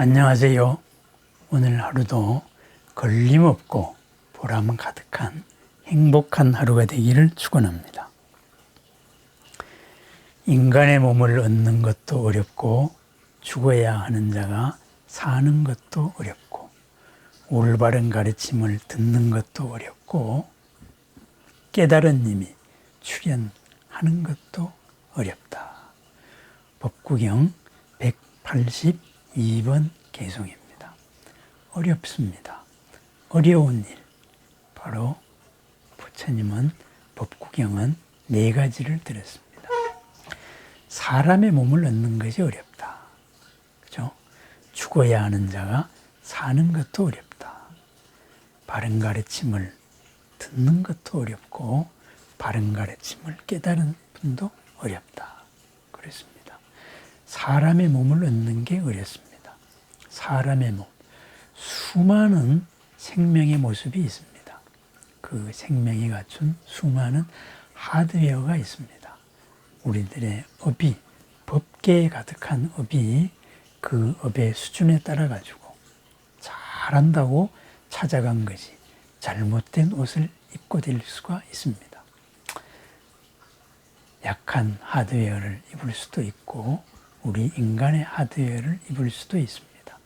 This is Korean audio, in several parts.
안녕하세요. 오늘 하루도 걸림없고 보람 가득한 행복한 하루가 되기를 축원합니다. 인간의 몸을 얻는 것도 어렵고 죽어야 하는 자가 사는 것도 어렵고 올바른 가르침을 듣는 것도 어렵고 깨달은 님이 출현하는 것도 어렵다. 법구경 182번 개송입니다. 어렵습니다. 어려운 일. 바로 부처님은 법구경은 네 가지를 들었습니다. 사람의 몸을 얻는 것이 어렵다. 그죠? 죽어야 하는 자가 사는 것도 어렵다. 바른 가르침을 듣는 것도 어렵고 바른 가르침을 깨달은 분도 어렵다. 그랬습니다. 사람의 몸을 얻는 게 어렵습니다. 사람의 몸. 수많은 생명의 모습이 있습니다. 그 생명이 갖춘 수많은 하드웨어가 있습니다. 우리들의 업이, 법계에 가득한 업이 그 업의 수준에 따라 가지고 잘한다고 찾아간 것이 잘못된 옷을 입고 될 수가 있습니다. 약한 하드웨어를 입을 수도 있고 우리 인간의 하드웨어를 입을 수도 있습니다.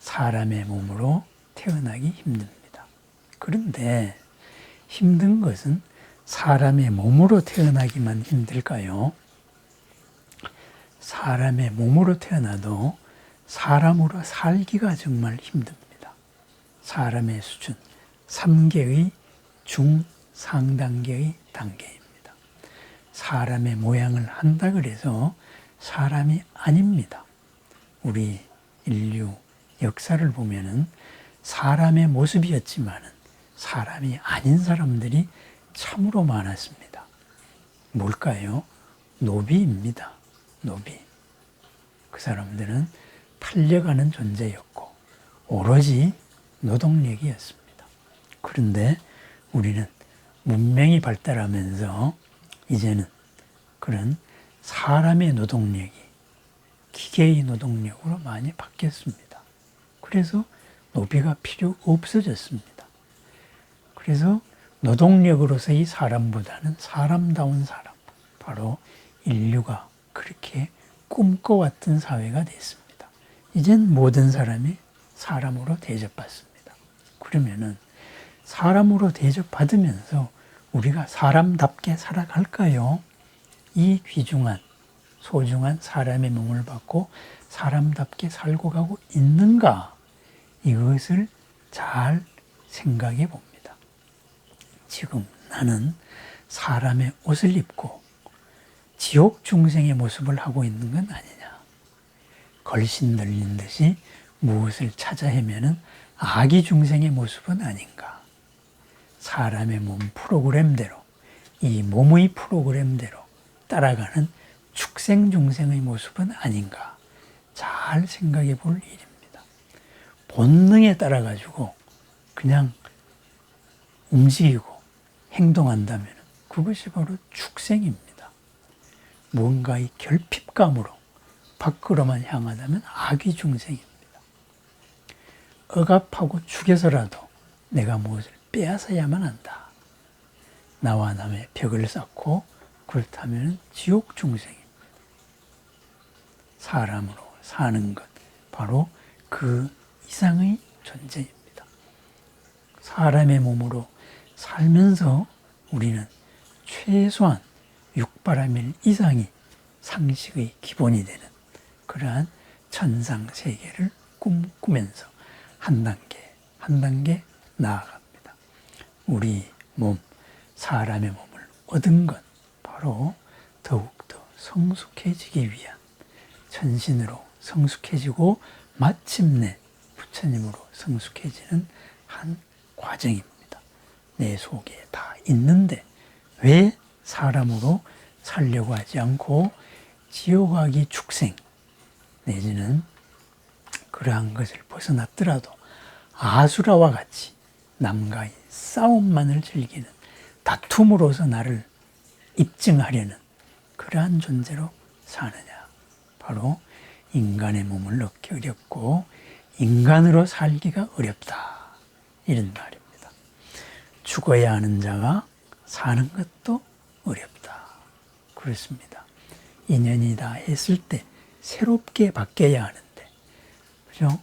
사람의 몸으로 태어나기 힘듭니다. 그런데 힘든 것은 사람의 몸으로 태어나기만 힘들까요? 사람의 몸으로 태어나도 사람으로 살기가 정말 힘듭니다. 사람의 수준, 3개의 중, 상단계의 단계입니다. 사람의 모양을 한다 그래서 사람이 아닙니다. 우리 인류 역사를 보면은 사람의 모습이었지만은 사람이 아닌 사람들이 참으로 많았습니다. 뭘까요? 노비입니다. 노비. 그 사람들은 팔려가는 존재였고 오로지 노동력이었습니다. 그런데 우리는 문명이 발달하면서 이제는 그런 사람의 노동력이 기계의 노동력으로 많이 바뀌었습니다. 그래서 노비가 필요 없어졌습니다. 그래서 노동력으로서의 사람보다는 사람다운 사람, 바로 인류가 그렇게 꿈꿔왔던 사회가 됐습니다. 이젠 모든 사람이 사람으로 대접받습니다. 그러면은 사람으로 대접받으면서 우리가 사람답게 살아갈까요? 이 귀중한, 소중한 사람의 몸을 받고 사람답게 살고 가고 있는가? 이것을 잘 생각해 봅니다. 지금 나는 사람의 옷을 입고 지옥 중생의 모습을 하고 있는 건 아니냐. 걸신 들린 듯이 무엇을 찾아 헤매는 아기 중생의 모습은 아닌가. 사람의 몸 프로그램대로, 이 몸의 프로그램대로 따라가는 축생 중생의 모습은 아닌가. 잘 생각해 볼 일입니다. 본능에 따라 가지고 그냥 움직이고 행동한다면 그것이 바로 축생입니다. 무언가의 결핍감으로 밖으로만 향하다면 악의 중생입니다. 억압하고 죽여서라도 내가 무엇을 빼앗아야만 한다. 나와 남의 벽을 쌓고 그렇다면 지옥 중생입니다. 사람으로 사는 것, 바로 그 이상의 존재입니다. 사람의 몸으로 살면서 우리는 최소한 육바라밀 이상이 상식의 기본이 되는 그러한 천상 세계를 꿈꾸면서 한 단계 한 단계 나아갑니다. 우리 몸, 사람의 몸을 얻은 것 바로 더욱더 성숙해지기 위한 천신으로 성숙해지고 마침내 부처님으로 성숙해지는 한 과정입니다. 내 속에 다 있는데 왜 사람으로 살려고 하지 않고 지옥하기 축생 내지는 그러한 것을 벗어났더라도 아수라와 같이 남과의 싸움만을 즐기는 다툼으로서 나를 입증하려는 그러한 존재로 사느냐. 바로 인간의 몸을 얻기 어렵고 인간으로 살기가 어렵다. 이런 말입니다. 죽어야 하는 자가 사는 것도 어렵다. 그렇습니다. 인연이 다 했을 때 새롭게 바뀌어야 하는데, 그죠?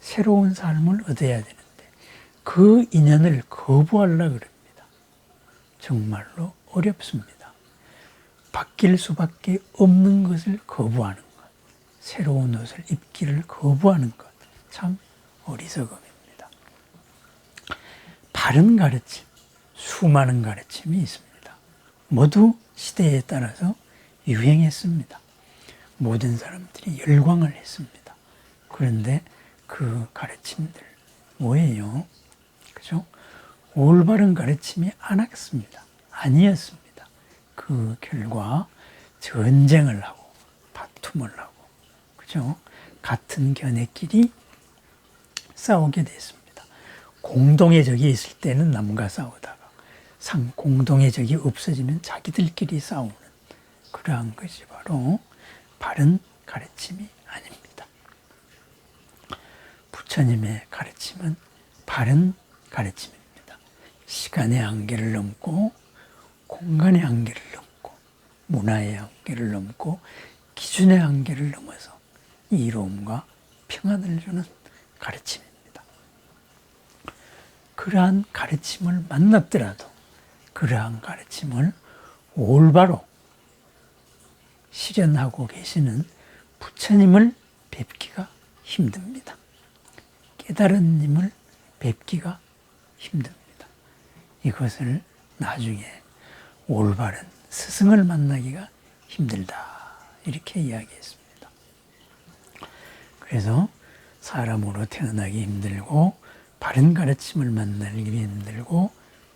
새로운 삶을 얻어야 되는데, 그 인연을 거부하려 그럽니다. 정말로 어렵습니다. 바뀔 수밖에 없는 것을 거부하는 것, 새로운 옷을 입기를 거부하는 것, 참 어리석음입니다. 바른 가르침, 수많은 가르침이 있습니다. 모두 시대에 따라서 유행했습니다. 모든 사람들이 열광을 했습니다. 그런데 그 가르침들 뭐예요? 그죠? 올바른 가르침이 안 왔습니다. 아니었습니다. 그 결과 전쟁을 하고 다툼을 하고 그죠? 같은 견해끼리 싸우게 됐습니다. 공동의 적이 있을 때는 남과 싸우다가 상 공동의 적이 없어지면 자기들끼리 싸우는 그러한 것이 바로 바른 가르침이 아닙니다. 부처님의 가르침은 바른 가르침입니다. 시간의 한계를 넘고 공간의 한계를 넘고 문화의 한계를 넘고 기준의 한계를 넘어서 이로움과 평안을 주는 가르침입니다. 그러한 가르침을 만났더라도 그러한 가르침을 올바로 실현하고 계시는 부처님을 뵙기가 힘듭니다. 깨달은 님을 뵙기가 힘듭니다. 이것을 나중에 올바른 스승을 만나기가 힘들다. 이렇게 이야기했습니다. 그래서 사람으로 태어나기 힘들고 바른 가르침을 만나기 힘들고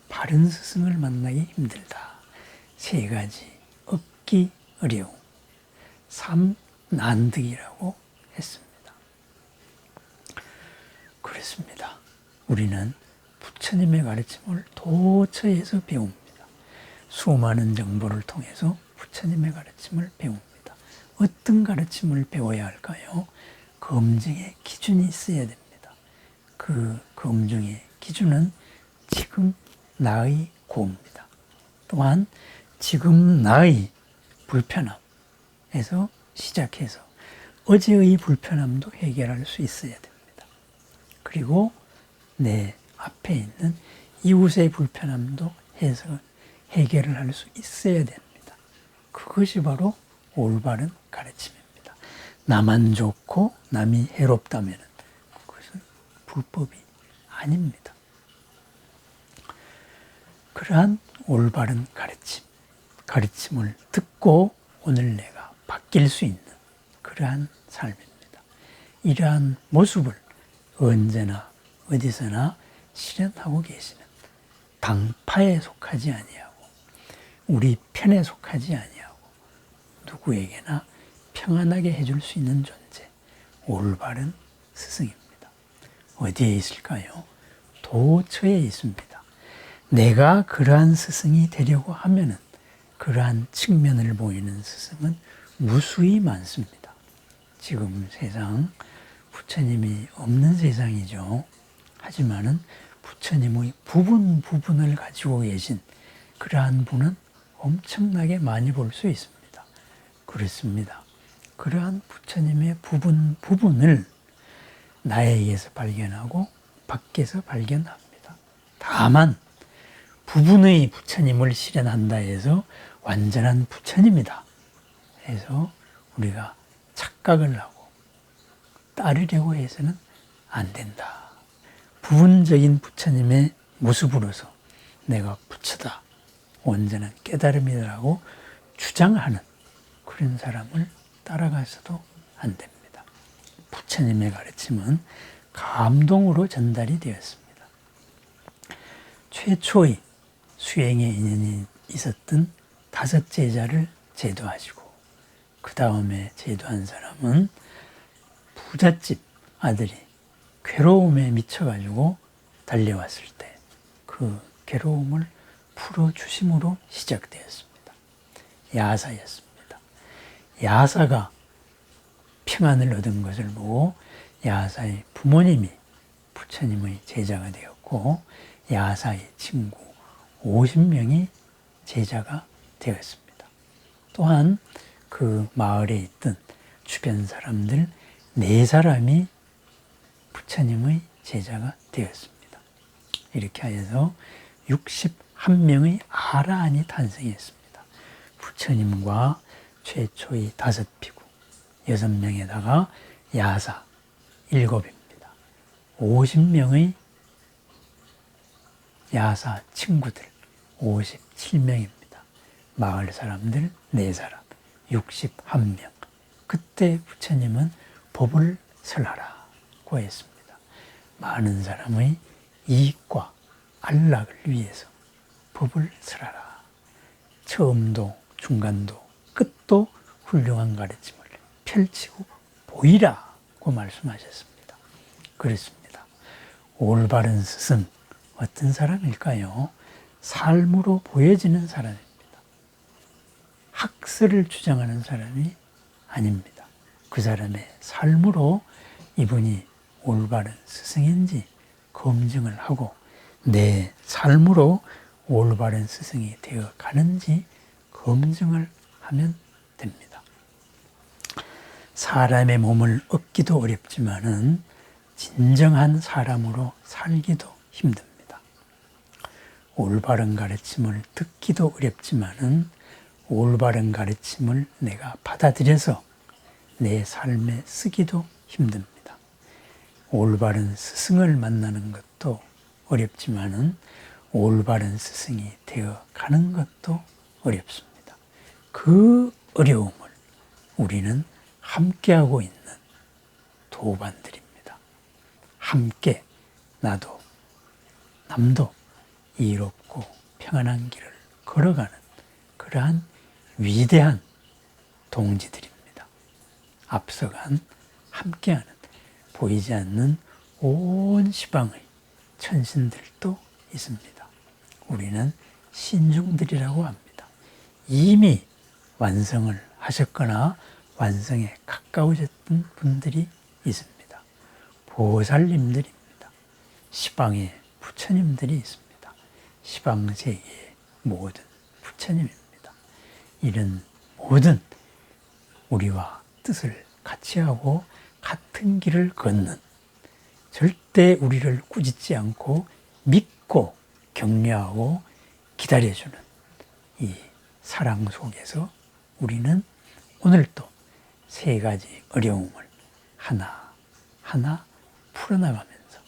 바른 스승을 만나기 힘들다. 세 가지 얻기 어려움. 삼 난득이라고 했습니다. 그렇습니다. 우리는 부처님의 가르침을 도처에서 배웁니다. 수많은 정보를 통해서 부처님의 가르침을 배웁니다. 어떤 가르침을 배워야 할까요? 검증의 기준이 있어야 됩니다. 그 검증의 기준은 지금 나의 고입니다. 또한 지금 나의 불편함에서 시작해서 어제의 불편함도 해결할 수 있어야 됩니다. 그리고 내 앞에 있는 이웃의 불편함도 해서 해결을 할 수 있어야 됩니다. 그것이 바로 올바른 가르침입니다. 나만 좋고 남이 해롭다면 그것은 불법이 아닙니다. 그러한 올바른 가르침, 가르침을 듣고 오늘 내가 바뀔 수 있는 그러한 삶입니다. 이러한 모습을 언제나 어디서나 실현하고 계시는 당파에 속하지 아니하고 우리 편에 속하지 아니하고 누구에게나 평안하게 해줄 수 있는 존재 올바른 스승입니다. 어디에 있을까요? 도처에 있습니다. 내가 그러한 스승이 되려고 하면은 그러한 측면을 보이는 스승은 무수히 많습니다. 지금 세상 부처님이 없는 세상이죠. 하지만은 부처님의 부분 부분을 가지고 계신 그러한 분은 엄청나게 많이 볼 수 있습니다. 그렇습니다. 그러한 부처님의 부분 부분을 나에게서 발견하고 밖에서 발견합니다. 다만 부분의 부처님을 실현한다 해서 완전한 부처님이다 해서 우리가 착각을 하고 따르려고 해서는 안 된다. 부분적인 부처님의 모습으로서 내가 부처다. 온전한 깨달음이라고 주장하는 그런 사람을 따라가서도 안 됩니다. 부처님의 가르침은 감동으로 전달이 되었습니다. 최초의 수행에 인연이 있었던 다섯 제자를 제도하시고 그 다음에 제도한 사람은 부잣집 아들이 괴로움에 미쳐가지고 달려왔을 때 그 괴로움을 풀어주심으로 시작되었습니다. 야사였습니다. 야사가 평안을 얻은 것을 보고 야사의 부모님이 부처님의 제자가 되었고 야사의 친구 50명이 제자가 되었습니다. 또한 그 마을에 있던 주변 사람들 네 사람이 부처님의 제자가 되었습니다. 이렇게 해서 한 명의 아란이 탄생했습니다. 부처님과 최초의 다섯 피구, 여섯 명에다가 야사 일곱입니다. 50명의 야사 친구들 57명입니다. 마을 사람들 4사람 61명. 그때 부처님은 법을 설하라고 했습니다. 많은 사람의 이익과 안락을 위해서 법을 설하라. 처음도 중간도 끝도 훌륭한 가르침을 펼치고 보이라고 말씀하셨습니다. 그렇습니다. 올바른 스승 어떤 사람일까요? 삶으로 보여지는 사람입니다. 학설을 주장하는 사람이 아닙니다. 그 사람의 삶으로 이분이 올바른 스승인지 검증을 하고 내 삶으로 올바른 스승이 되어 가는지 검증을 하면 됩니다. 사람의 몸을 얻기도 어렵지만은 진정한 사람으로 살기도 힘듭니다. 올바른 가르침을 듣기도 어렵지만은 올바른 가르침을 내가 받아들여서 내 삶에 쓰기도 힘듭니다. 올바른 스승을 만나는 것도 어렵지만은 올바른 스승이 되어 가는 것도 어렵습니다. 그 어려움을 우리는 함께하고 있는 도반들입니다. 함께 나도 남도 이롭고 평안한 길을 걸어가는 그러한 위대한 동지들입니다. 앞서간 함께하는 보이지 않는 온 시방의 천신들도 있습니다. 우리는 신중들이라고 합니다. 이미 완성을 하셨거나 완성에 가까우셨던 분들이 있습니다. 보살님들입니다. 시방에 부처님들이 있습니다. 시방세계의 모든 부처님입니다. 이런 모든 우리와 뜻을 같이 하고 같은 길을 걷는 절대 우리를 꾸짖지 않고 믿고 격려하고 기다려주는 이 사랑 속에서 우리는 오늘도 세 가지 어려움을 하나 하나 풀어나가면서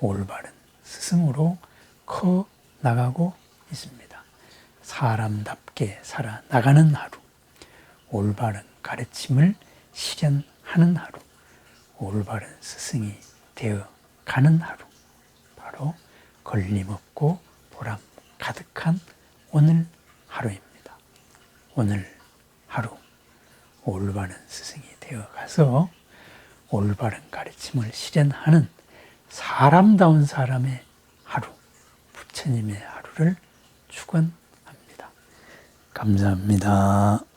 올바른 스승으로 커 나가고 있습니다. 사람답게 살아나가는 하루, 올바른 가르침을 실현하는 하루, 올바른 스승이 되어 가는 하루, 바로 걸림없고 보람 가득한 오늘 하루입니다. 오늘 하루, 올바른 스승이 되어 가서 올바른 가르침을 실현하는 사람다운 사람의 하루, 부처님의 하루를 축원 감사합니다.